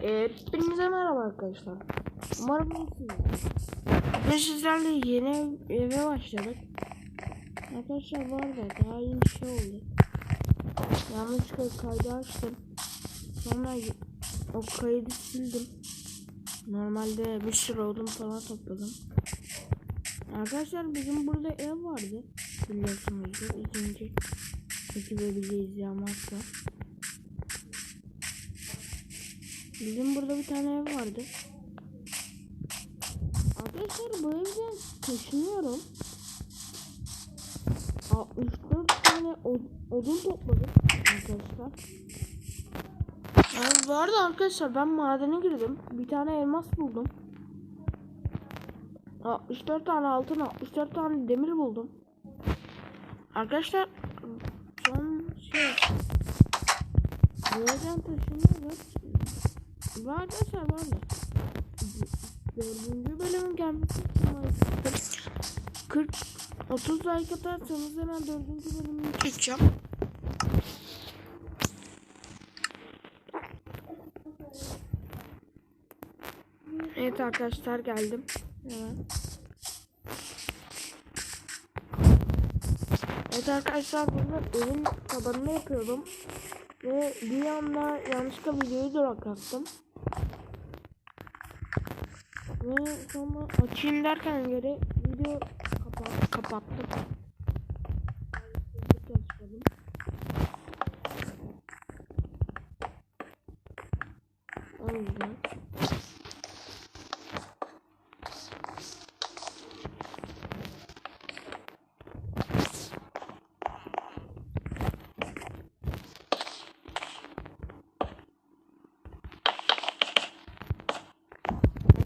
Hepinize merhaba arkadaşlar. Umarım iyisiniz. Bugün sizlerle yeni eve başladık. Arkadaşlar var da daha yeni bir şey oldu. Yanlışlıkla kaydı açtım. Sonra o kaydı sildim. Normalde bir sürü odun falan topladım. Arkadaşlar bizim burada ev vardı. Biliyorsunuzdur. İkinci ekibe bizi izleyen varsa. Bizim burada bir tane ev vardı. Arkadaşlar bu evden taşınıyorum. 64 tane od- odun topladım arkadaşlar. Yani bu arada arkadaşlar ben madene girdim. Bir tane elmas buldum. 64 tane altın, 64 tane demir buldum. Arkadaşlar son şey bu evden taşınıyoruz. Bu arkadaşlar var ya dördüncü bölümün gelmesi için 40 30 like atarsanız hemen dördüncü bölümünü çekeceğim. Evet arkadaşlar geldim. Evet. Evet arkadaşlar burada evin tabanını yapıyordum. Ve bir anda yanlışlıkla videoyu duraklattım. Ve sonra açayım derken geri video kapat kapattım. O yüzden.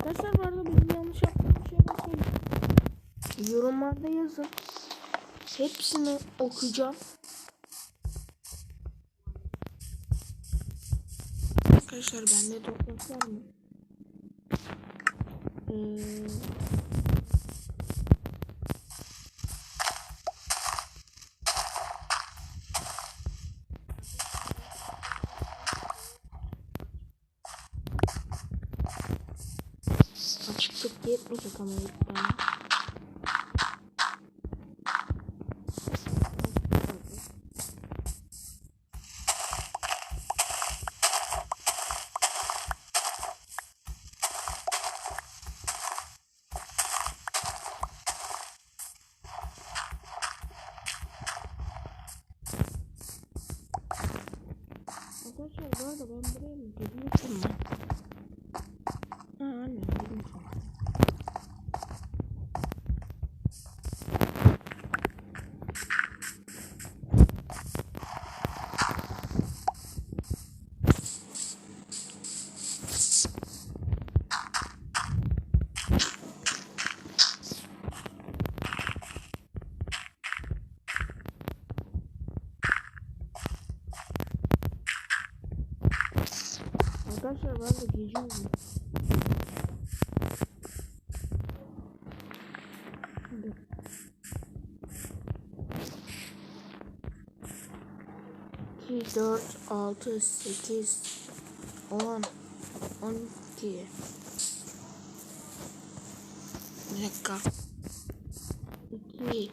Arkadaşlar bu arada bizim yanlış yaptığımız şeyler şey. Yorumlarda yazın. Hepsini okuyacağım. Arkadaşlar bende toprak var mı? Ee, açıklık yetmeyecek ama bu arada ben buraya De gece. Hadi. İki, dört, altı, sekiz, on, on iki. Bir dakika. İki,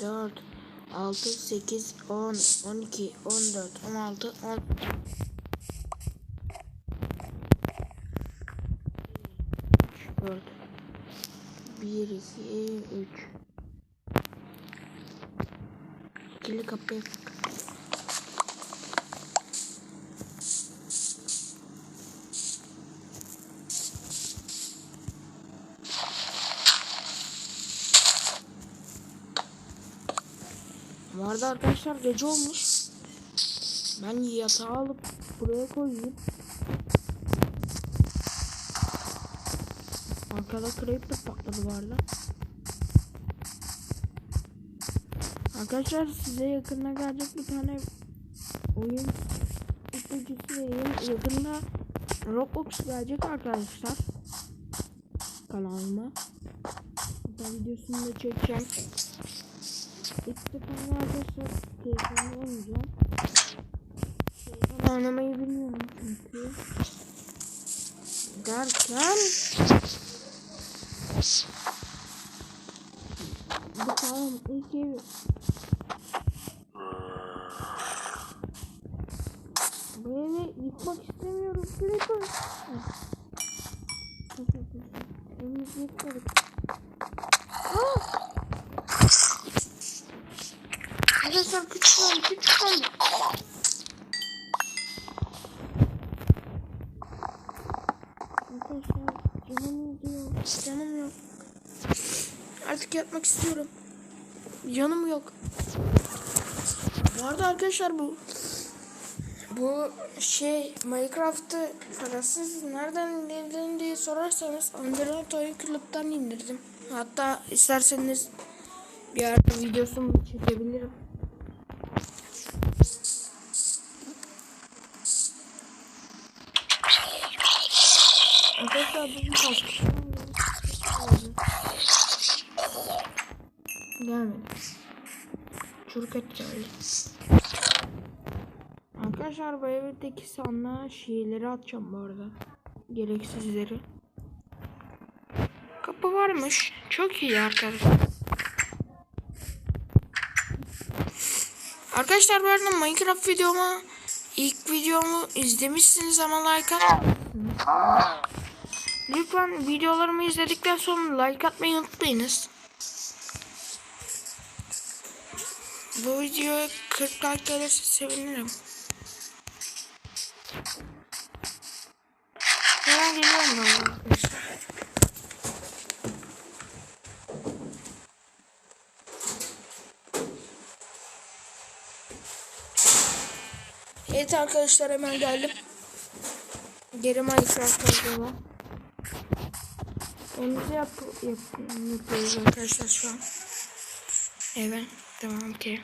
dört, altı, sekiz, on, on iki, on dört, on altı, on... dört bir iki üç ikili kapı yaptık. Bu arada arkadaşlar gece olmuş. Ben yatağı alıp buraya koyayım. Arkada creeper patladı bu Arkadaşlar size yakında gelecek bir tane oyun ipucusu vereyim. Yakında Roblox gelecek arkadaşlar. Kanalıma. Ben videosunu da çekeceğim. İlk defa arkadaşlar telefonda oynayacağım. Telefon oynamayı bilmiyorum çünkü. derken tamam ilk evi bu evi yıkmak istemiyorum Creeper Evimizi yıkmadık Aa! Arkadaşlar küçük oldu küçük oldu Arkadaşlar canım gidiyor. Canım yok. Yatmak istiyorum. Canım yok. Bu arada arkadaşlar bu bu şey Minecraft'ı parasız nereden indirdin diye sorarsanız Android oyun kulüpten indirdim. Hatta isterseniz bir ara videosunu çekebilirim. Arkadaşlar bu bir Gelmedi. Çuruk et geldi. Arkadaşlar bu evdeki sandığa şeyleri atacağım bu arada. Gereksizleri. Kapı varmış. Çok iyi arkadaşlar. Arkadaşlar bu Minecraft videoma ilk videomu izlemişsiniz ama like atmadınız. Lütfen videolarımı izledikten sonra like atmayı unutmayınız. Bu videoya 40 like gelirse sevinirim. Hemen geliyorum ben arkadaşlar. Evet arkadaşlar hemen geldim. Geri Minecraft videoma. Önümüzü yap, yap, yapıyoruz arkadaşlar şu an. Evet tamam ki.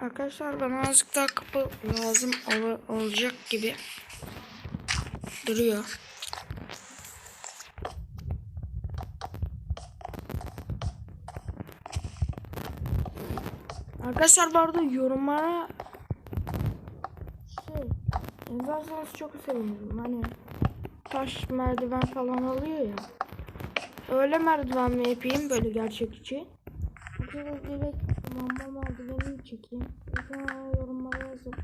Arkadaşlar bana azıcık daha kapı lazım ol olacak gibi duruyor. Arkadaşlar bu arada yorumlara şey yazarsanız çok sevinirim. Hani taş merdiven falan oluyor ya. Öyle merdiven mi yapayım böyle gerçekçi? Direkt mamba merdiveni çekeyim? Yorumlara yazın.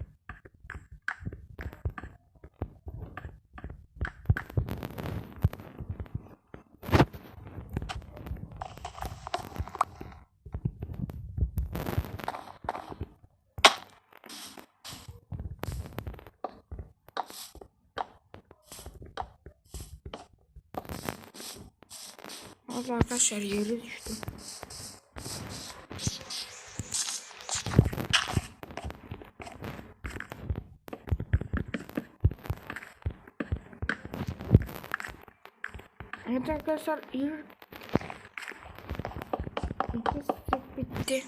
Valla arkadaşlar yere düştüm. Evet arkadaşlar ilk bitti.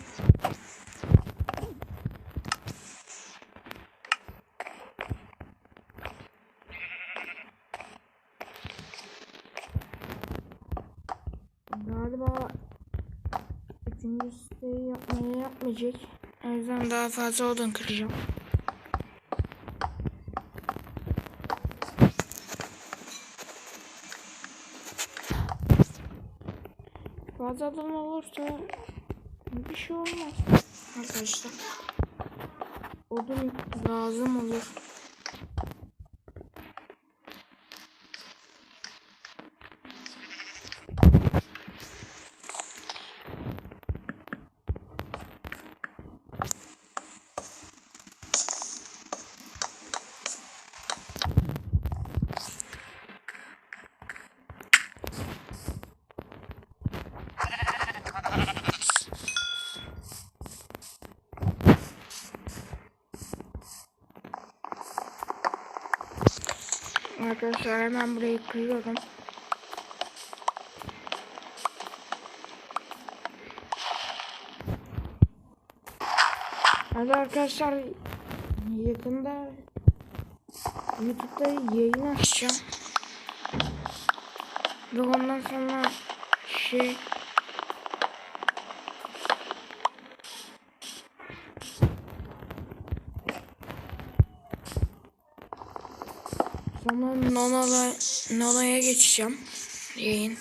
Galiba üçüncü siteyi yapmaya yapmayacak. O yüzden daha fazla odun kıracağım. Fazla odun olursa bir şey olmaz. Arkadaşlar. Odun lazım olur. Arkadaşlar hemen burayı kırıyorum. Hadi arkadaşlar yakında YouTube'da yayın açacağım. Ve ondan sonra şey Sonra Nona'la Nona'ya geçeceğim. Yayın.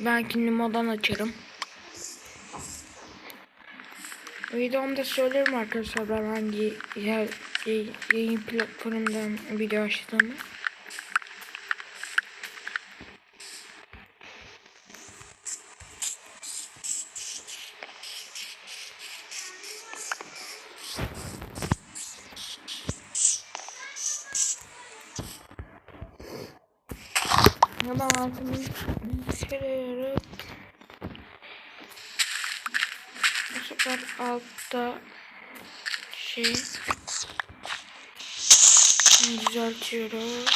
Belki Nimo'dan açarım. Videomda söylerim arkadaşlar ben hangi yer, yay- yayın platformundan video açtığımı. Düzeltiyoruz.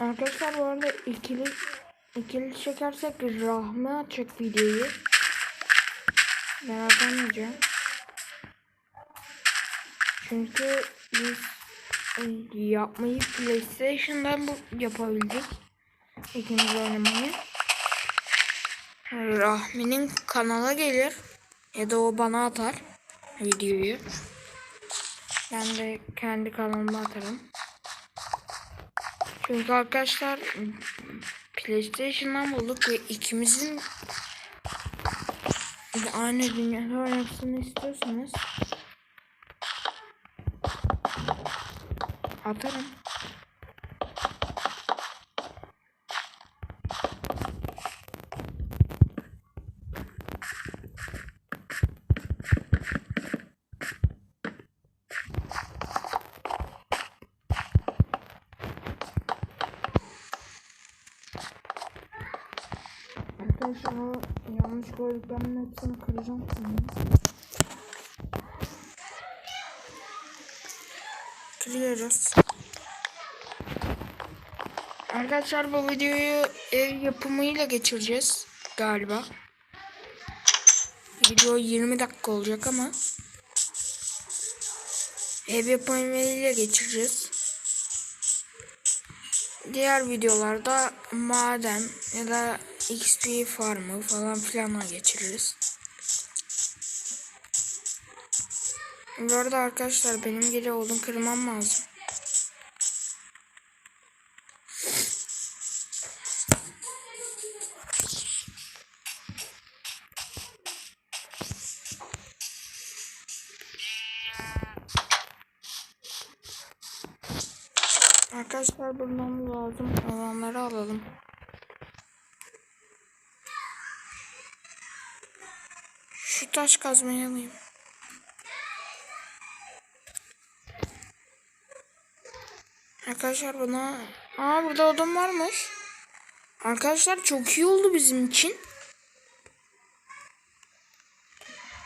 Arkadaşlar bu arada ikili ikili çekersek Rahmi açacak videoyu. Merak etmeyeceğim. Çünkü biz e, yapmayı PlayStation'dan bu yapabildik. İkimiz oynamayı. Rahmi'nin kanala gelir ya da o bana atar videoyu. Ben de kendi kanalıma atarım. Çünkü arkadaşlar PlayStation'dan bulduk ve ikimizin de aynı dünyada oynamasını istiyorsanız atarım. Arkadaşlar o yanlış koyduklarımın hepsini kıracağım şimdi. Kırıyoruz. Arkadaşlar bu videoyu ev yapımıyla geçireceğiz galiba. Video 20 dakika olacak ama ev yapımıyla geçireceğiz. Diğer videolarda maden ya da XP farmı falan filanla geçiririz. Bu arada arkadaşlar benim geri odun kırmam lazım. Arkadaşlar bulmamız lazım olanları alalım. Taş kazmayı alayım. Arkadaşlar buna... Aa burada odun varmış. Arkadaşlar çok iyi oldu bizim için.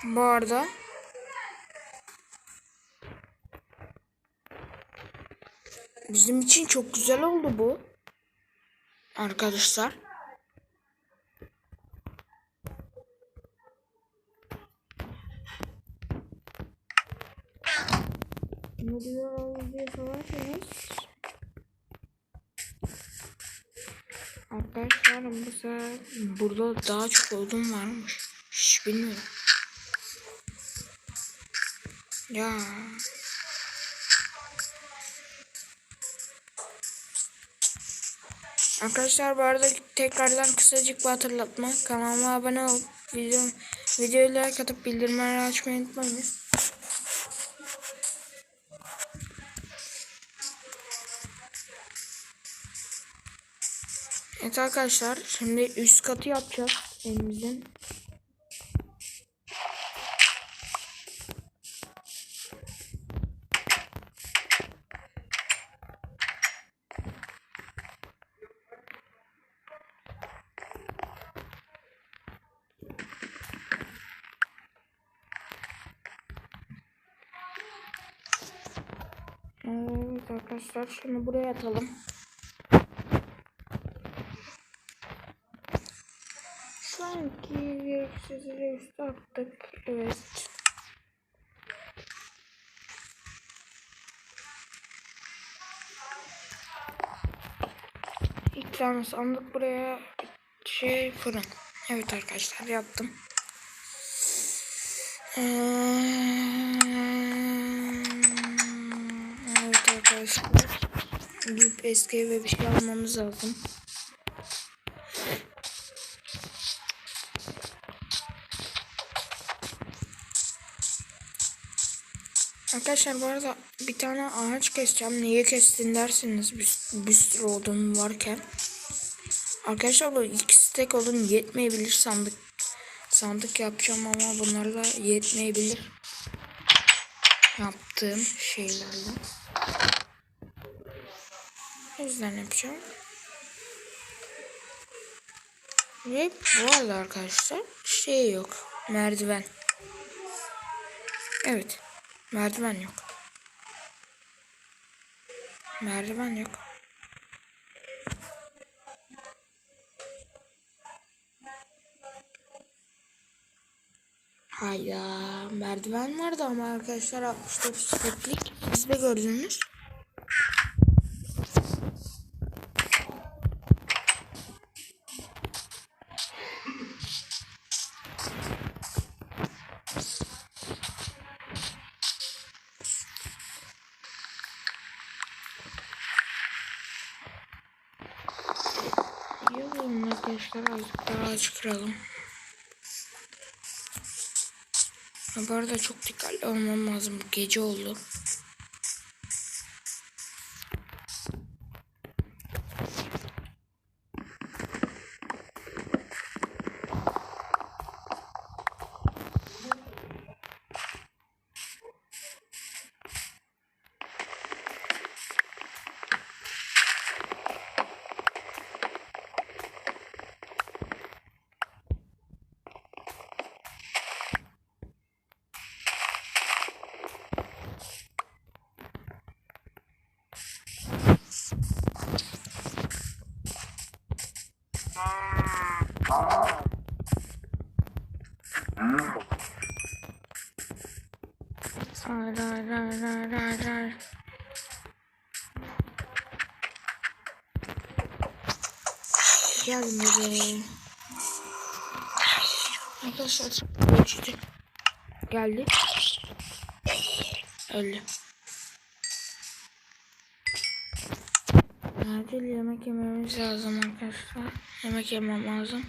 Bu arada. Bizim için çok güzel oldu bu. Arkadaşlar. Diyoruz diye sorarsanız. Arkadaşlar bu sefer burada daha çok odun varmış. Hiç bilmiyorum. Ya. Arkadaşlar bu arada tekrardan kısacık bir hatırlatma. Kanalıma abone olup video, videoyu like atıp bildirimleri açmayı unutmayınız. Evet arkadaşlar şimdi üst katı yapacağız evimizin. Evet arkadaşlar şunu buraya atalım. Şu an Sanki gereksizleri üstü attık. Evet. İlk tane sandık buraya şey fırın. Evet arkadaşlar yaptım. Ee, evet arkadaşlar. Gidip eski eve bir şey almamız lazım. Arkadaşlar bu arada bir tane ağaç keseceğim. Niye kestin dersiniz bir, bir sürü odun varken. Arkadaşlar bu iki stek odun yetmeyebilir sandık. Sandık yapacağım ama bunlar da yetmeyebilir. Yaptığım şeylerle. O yüzden yapacağım. Ve bu arada arkadaşlar şey yok. Merdiven. Evet. Merdiven yok. Merdiven yok. Hayda merdiven vardı ama arkadaşlar 69 steplik siz de gördünüz. Arkadaşlar azıcık daha kıralım. Ha, bu arada çok dikkatli olmam lazım. Gece oldu. Hayır hayır hayır hayır hayır hayır. Bebeğim. Arkadaşlar geçti. Geldi. Öldü. Acil yemek yememiz lazım arkadaşlar. Yemek yemem lazım.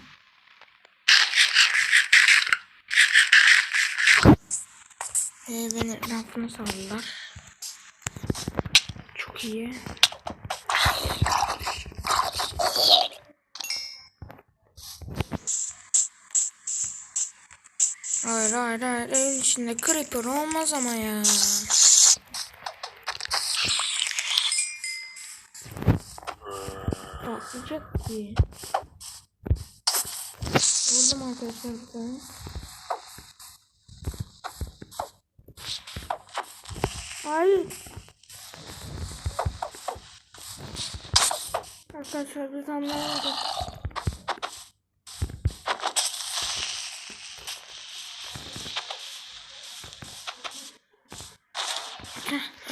Ee, beni etrafını sardılar. Çok iyi. Hayır hayır hayır evin içinde creeper olmaz ama ya. Patlayacak ki. Vurdum arkadaşlar bir tane. Hayır. Arkadaşlar bir tane daha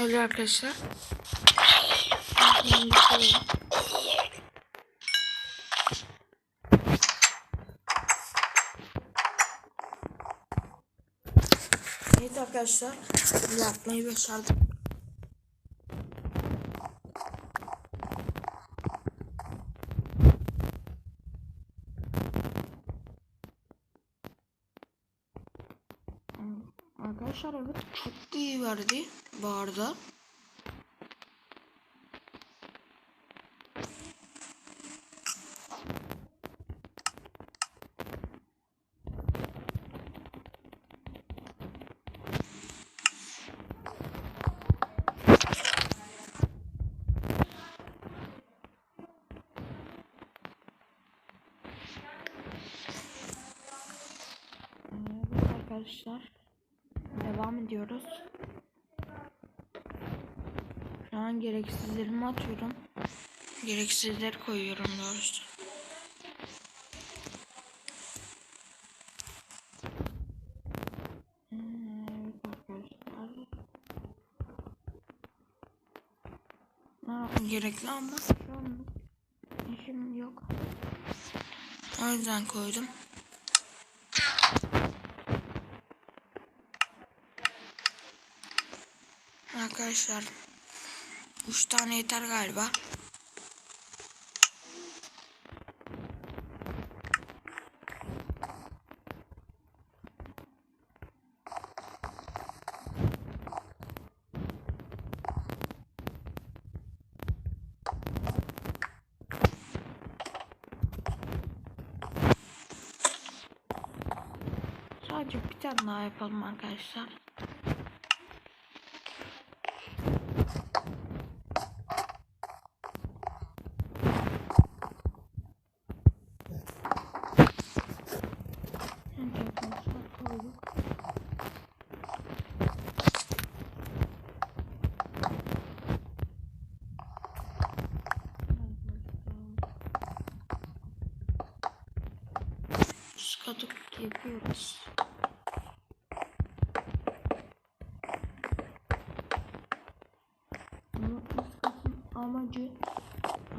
Öyle arkadaşlar. Evet arkadaşlar yapmayı başardım. Arkadaşlar evet çok iyi verdi bu arada. Arkadaşlar. Devam ediyoruz ben gereksizlerimi atıyorum. Gereksizler koyuyorum doğrusu. Hmm, gerekli ama şu an işim yok. O yüzden koydum. Arkadaşlar 3 tane yeter galiba. Sadece bir tane daha yapalım arkadaşlar. Skatuk yapıyoruz. Amacı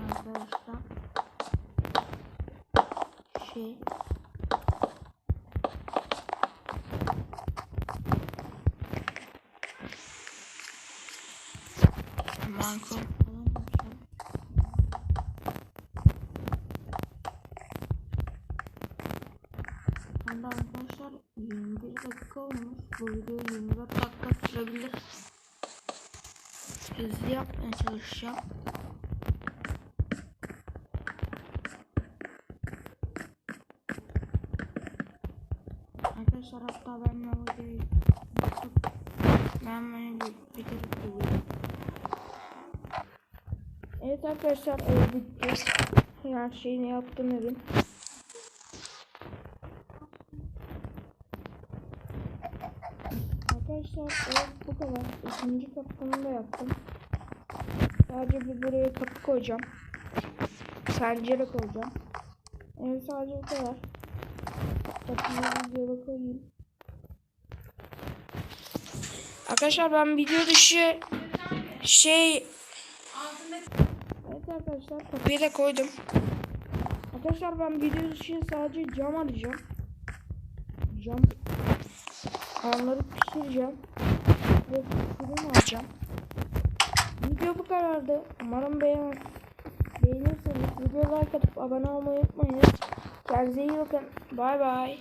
arkadaşlar şey Marco falan yapacağım. Hadi arkadaşlar 21 dakika olmuş. Bu video 24 dakika sürebilir. Hızlı yapmaya çalışacağım. Arkadaşlar hatta ben bu videoyu ben bi- bitirip geliyorum. Evet arkadaşlar ev bitti. Her şeyini yaptım evin. Arkadaşlar ev bu kadar. İkinci kapımı da yaptım. Sadece bir buraya kapı koyacağım. Pencere koyacağım. Ev sadece bu kadar. Kapıyı videoda koyayım. Arkadaşlar ben video dışı şey Evet arkadaşlar kapıyı da koydum. Arkadaşlar ben video dışı sadece cam arayacağım. Cam Onları pişireceğim. Ve fırın alacağım. Video bu kadardı. Umarım beğen beğenirseniz video like atıp abone olmayı unutmayınız. Kendinize iyi bakın. Bay bay.